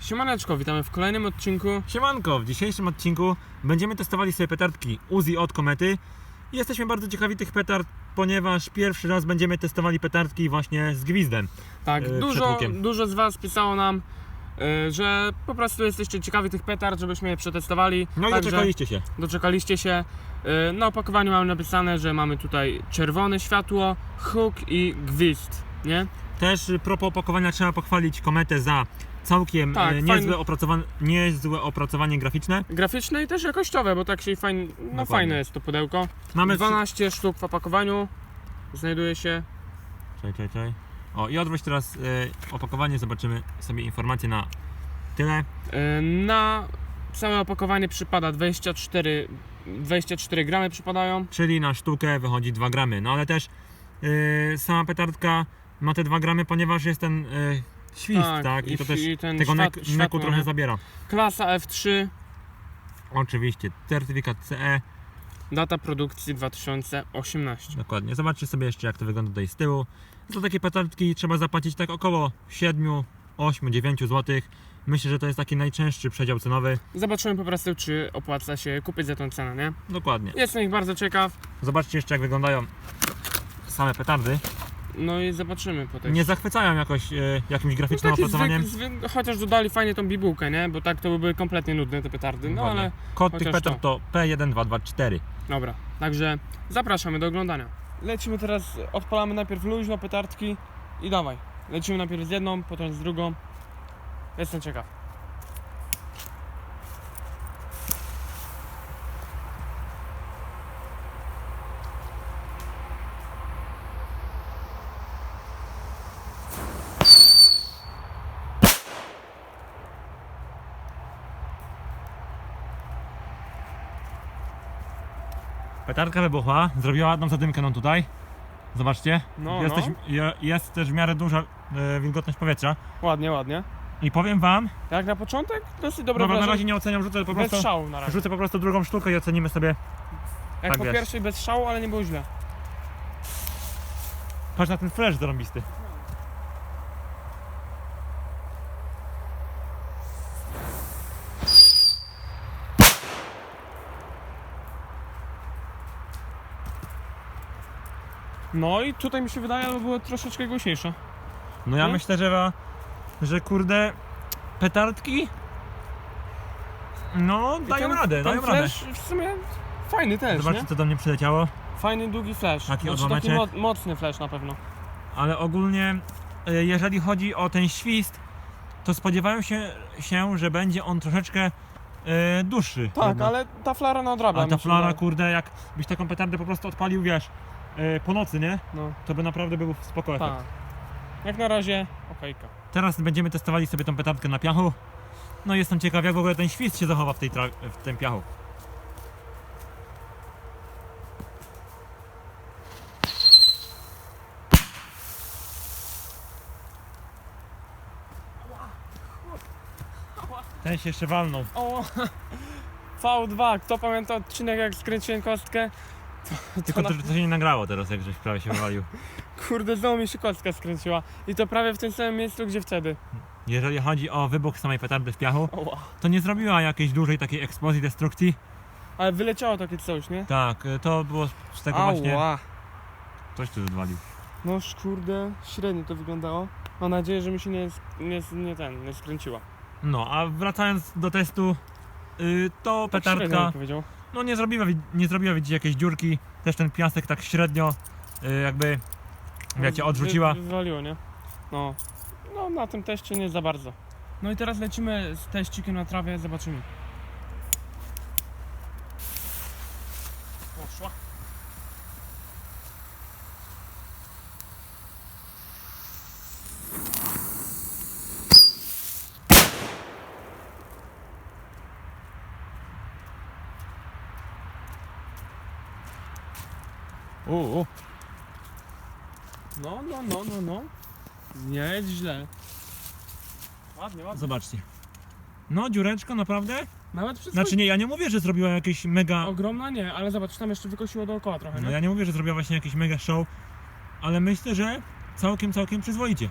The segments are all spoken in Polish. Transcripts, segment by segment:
Siemaneczko, witamy w kolejnym odcinku. Siemanko, w dzisiejszym odcinku będziemy testowali sobie petardki Uzi od Komety. Jesteśmy bardzo ciekawi tych petard, ponieważ pierwszy raz będziemy testowali petardki właśnie z gwizdem. Tak, przed dużo, dużo z Was pisało nam, yy, że po prostu jesteście ciekawi tych petard, żebyśmy je przetestowali. No i Także doczekaliście się. doczekaliście się. Yy, Na opakowaniu mamy napisane, że mamy tutaj czerwone światło, huk i gwizd, nie? Też propos opakowania trzeba pochwalić Kometę za całkiem Tak, e, fajny- niezłe, opracowan- niezłe opracowanie graficzne. Graficzne i też jakościowe, bo tak się fajnie, no Dokładnie. fajne jest to pudełko. Mamy 12 sztuk w opakowaniu. Znajduje się. Czekaj, czekaj, czekaj. O i odwróć teraz e, opakowanie, zobaczymy sobie informacje na tyle. yy, Na całe opakowanie przypada 24, 24 gramy przypadają. czyli na sztukę wychodzi 2 gramy. No ale też yy, sama petardka ma te 2 gramy, ponieważ jest ten yy, świst, tak? I, to też i ten tego świat- nek, neku światło, trochę nie? zabiera. Klasa F3, Oczywiście, certyfikat CE, data produkcji 2018. dokładnie. Zobaczcie sobie jeszcze jak to wygląda tutaj z tyłu. Za takie petardki trzeba zapłacić tak około 7, 8, 9 zł. Myślę, że to jest taki najczęstszy przedział cenowy. Zobaczymy po prostu, czy opłaca się kupić za tą cenę, nie? Dokładnie. Jestem ich bardzo ciekaw, Zobaczcie jeszcze jak wyglądają same petardy. No i zobaczymy potem. Nie zachwycają jakoś e, jakimś no graficznym opracowaniem. zwyk, zwyk, chociaż dodali fajnie tą bibułkę, nie? Bo tak to by były kompletnie nudne te petardy, no Dokładnie. ale Kod tych chociaż petard to P1224. dobra. Także zapraszamy do oglądania. Lecimy teraz, odpalamy najpierw luźno petardki i dawaj. Lecimy najpierw z jedną, potem z drugą. Jestem ciekaw. Petardka wybuchła, zrobiła ładną zadymkę nam tutaj. Zobaczcie. No, jest, no. Je- jest też w miarę duża e, wilgotność powietrza. Ładnie, ładnie. I powiem wam, Jak na początek, dosyć dobre dobra, na wrażenie. razie nie oceniam, rzucę po Bez prostu, szału na razie. rzucę po prostu drugą sztukę i ocenimy sobie. Jak tak po wiesz. pierwszej bez szału, ale nie było źle. Patrz na ten flash zarąbisty. No i tutaj mi się wydaje, że było troszeczkę głośniejsze. No ja Nie? myślę, że, że kurde, petardki no I dają ten- radę, ten dają radę. flash w sumie fajny też, Zobaczcie nie? co do mnie przyleciało. Fajny, długi flash. Taki Znaczy taki odłameczek. mo mocny flash na pewno. Ale ogólnie, e, jeżeli chodzi o ten świst, to spodziewają się, się że będzie on troszeczkę e, dłuższy. Tak, jednak. ale ta flara nadrabia. Ale ta się flara, wydaje. kurde, jak byś taką petardę po prostu odpalił, wiesz, e, po nocy, nie? No, To by naprawdę był spoko efekt. tak. Jak na razie, okejka. Teraz będziemy testowali sobie tą petardkę na piachu. No i jestem ciekaw, jak w ogóle ten świst się zachowa w, tej tra- w tym piachu. Ten się jeszcze walnął. O! V2, kto pamięta odcinek jak skręciłem kostkę? Tylko to na... to się nie nagrało teraz, jak żeś prawie się wywalił. Kurde, znowu mi się kostka skręciła. I to prawie w tym samym miejscu, gdzie wtedy. Jeżeli chodzi o wybuch samej petardy w piachu, Oła. to nie zrobiła jakiejś dużej takiej eksplozji, destrukcji. Ale wyleciało takie coś, nie? Tak, y, to było z tego właśnie... Ała. Coś tu odwalił. No kurde, średnio to wyglądało. Mam nadzieję, że mi się nie, nie, nie ten, nie skręciła. No, a wracając do testu, y, to Tak średnio bym petardka powiedział. No nie zrobiła, nie zrobiła widzicie jakiejś dziurki, też ten piasek tak średnio y, jakby wiecie, odrzuciła. Wy, wywaliło, nie? No. No na tym teście nie za bardzo. No i teraz lecimy z teścikiem na trawie, zobaczymy. U, u. No, no, no, no, no. Nie jest źle. Ładnie, ładnie. Zobaczcie. No, dziureczka naprawdę. Nawet przez Znaczy nie, ja nie mówię, że zrobiła jakieś mega... Ogromna nie, ale zobacz, tam jeszcze wykosiło dookoła trochę, No nie? ja nie mówię, że zrobiła właśnie jakiś mega show, ale myślę, że całkiem, całkiem przyzwoicie.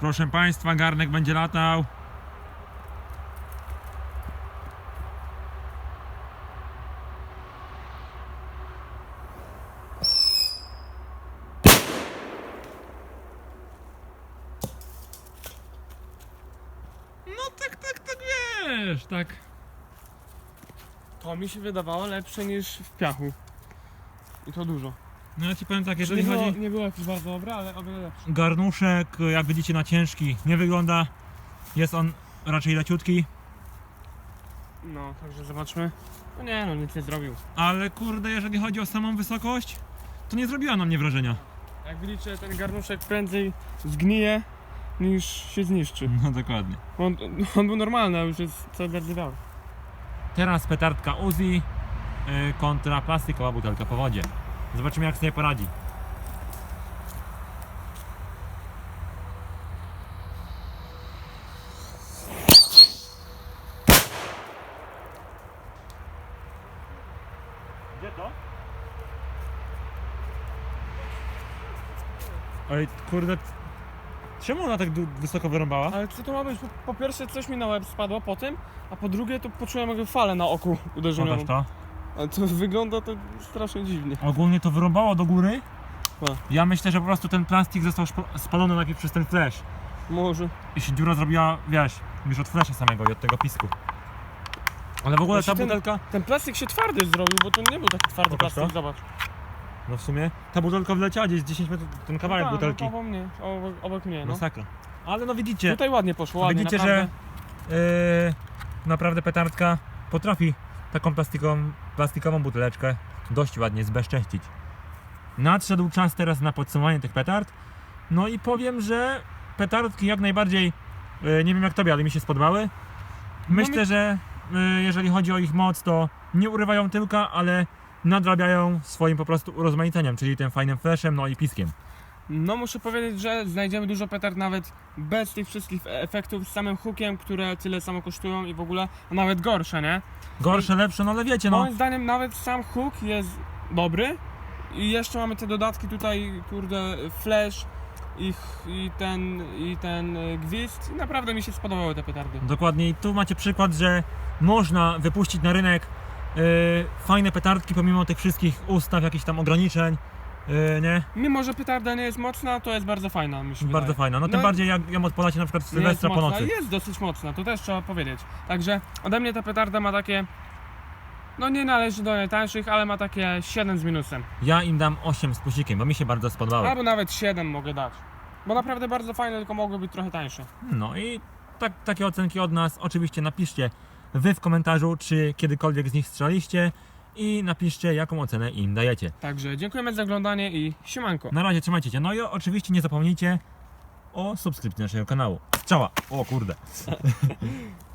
Proszę Państwa, garnek będzie latał. Wiesz, tak. To mi się wydawało lepsze niż w piachu. I to dużo. No ja ci powiem tak, jeżeli nie, było, chodzi nie było jakieś bardzo dobre, ale o wiele lepsze. garnuszek, jak widzicie na ciężki nie wygląda. Jest on raczej leciutki, No, także zobaczmy. No nie no, nic nie zrobił. ale kurde, jeżeli chodzi o samą wysokość, to nie zrobiła na mnie wrażenia. Jak widzicie, ten garnuszek prędzej zgnije niż się zniszczy. No dokładnie. On, on był normalny, a już jest coraz bardziej. Teraz petardka Uzi y, kontra plastikowa butelka po wodzie. Zobaczymy jak sobie poradzi. Gdzie to? Oj, kurde. Czemu ona tak du- wysoko wyrąbała? Ale co to ma być? Po, po pierwsze coś mi na łeb spadło po tym, a po drugie to poczułem jakby falę na oku uderzeniową. Pokaż to. Ale to wygląda to strasznie dziwnie. Ogólnie to wyrąbało do góry. No. Ja myślę, że po prostu ten plastik został szpo- spalony najpierw przez ten flash. Może. I się dziura zrobiła, wiesz, już od flasha samego i od tego pisku. Ale w ogóle Właśnie ta ten- butelka, Ten plastik się twardy zrobił, bo to nie był taki twardy Pokaż plastik, to. zobacz. No w sumie, ta butelka wleciała gdzieś 10 metrów, ten kawałek no tak, butelki. No, obok mnie, obok, obok mnie, no. Masakra. Ale no widzicie, Tutaj ładnie poszło, ładnie, widzicie, naprawdę. że yy, naprawdę petardka potrafi taką plastikową, plastikową buteleczkę dość ładnie zbezcześcić. Nadszedł czas teraz na podsumowanie tych petard. No i powiem, że petardki jak najbardziej, yy, nie wiem jak tobie, ale mi się spodobały. Myślę, mi- że yy, jeżeli chodzi o ich moc, to nie urywają tyłka, ale nadrabiają swoim po prostu urozmaiceniem, czyli tym fajnym flashem, no i piskiem. No muszę powiedzieć, że znajdziemy dużo petard nawet bez tych wszystkich efektów, z samym hookiem, które tyle samo kosztują i w ogóle, a nawet gorsze, nie? Gorsze, lepsze, no ale wiecie, no. Moim zdaniem nawet sam hook jest dobry i jeszcze mamy te dodatki tutaj, kurde, flash i, i ten, i ten y, gwizd i naprawdę mi się spodobały te petardy. Dokładnie i tu macie przykład, że można wypuścić na rynek fajne petardki pomimo tych wszystkich ustaw, jakichś tam ograniczeń, yy, nie? Mimo, że petarda nie jest mocna, to jest bardzo fajna, mi się Bardzo wydaje. fajna. No tym No, bardziej jak ją odpalacie na przykład w Sylwestra po mocna, nocy. jest dosyć mocna, to też trzeba powiedzieć. Także ode mnie ta petarda ma takie, no nie należy do najtańszych, ale ma takie 7 z minusem. Ja im dam 8 z plusikiem, bo mi się bardzo spodobały. Albo nawet 7 mogę dać. Bo naprawdę bardzo fajne, tylko mogły być trochę tańsze. No i tak, takie ocenki od nas. Oczywiście napiszcie wy w komentarzu, czy kiedykolwiek z nich strzelaliście i napiszcie jaką ocenę im dajecie. Także dziękujemy za oglądanie i siemanko. Na razie trzymajcie się. No i oczywiście nie zapomnijcie o subskrypcji naszego kanału. Strzała! O kurde.